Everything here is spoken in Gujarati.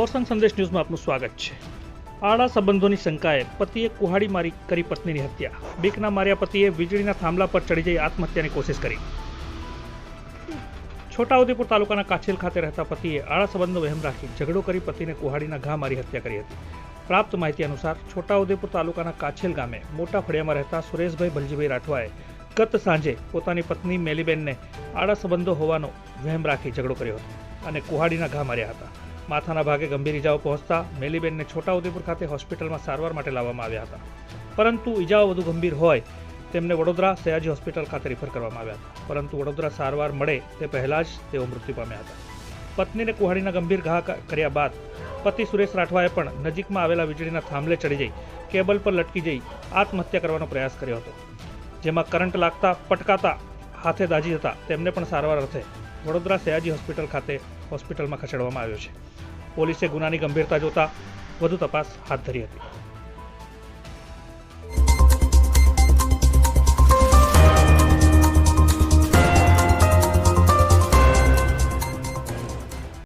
ઓરસંગ સંદેશ ન્યૂઝમાં આપનું સ્વાગત છે. આડા સંબંધોની શંકાએ પતિએ કુહાડી મારી કરી પત્નીની હત્યા. બીકના માર્યા પતિએ વીજળીના થાંભલા પર ચડી જઈ આત્મહત્યાની કોશિશ કરી. છોટાઉદેપુર તાલુકાના કાછેલ ખાતે રહેતા પતિએ આડા સંબંધનો વહેમ રાખી ઝઘડો કરી પતિને કુહાડીના ઘા મારી હત્યા કરી હતી. પ્રાપ્ત માહિતી અનુસાર છોટાઉદેપુર તાલુકાના કાછેલ ગામે મોટા ફળિયામાં રહેતા સુરેશભાઈ ભલજીભાઈ રાઠવાએ ગત સાંજે પોતાની પત્ની મેલીબેનને આડા સંબંધો હોવાનો વહેમ રાખી ઝઘડો કર્યો હતો અને કુહાડીના ઘા માર્યા હતા. માથાના ભાગે ગંભીર ઇજાઓ પહોંચતા મેલીબેનને છોટાઉદેપુર ખાતે હોસ્પિટલમાં સારવાર માટે લાવવામાં આવ્યા હતા. પરંતુ ઇજાઓ વધુ ગંભીર હોય તેમને વડોદરા સયાજી હોસ્પિટલ ખાતે રિફર કરવામાં આવ્યા હતા. પરંતુ વડોદરા સારવાર મળે તે પહેલાં જ તેઓ મૃત્યુ પામ્યા હતા. પત્નીને કુહાડીના ગંભીર ઘા કર્યા બાદ પતિ સુરેશ રાઠવાએ પણ નજીકમાં આવેલા વીજળીના થાંભલે ચડી જઈ, કેબલ પર લટકી જઈ આત્મહત્યા કરવાનો પ્રયાસ કર્યો હતો. જેમાં કરંટ લાગતા, પટકાતા, હાથે દાજી હતા. તેમને પણ સારવાર અર્થે વડોદરા સયાજી હોસ્પિટલ ખાતે હોસ્પિટલમાં ખસેડવામાં આવ્યો છે. પોલીસે ગુનાની ગંભીરતા જોતા વધુ તપાસ હાથ ધરી હતી.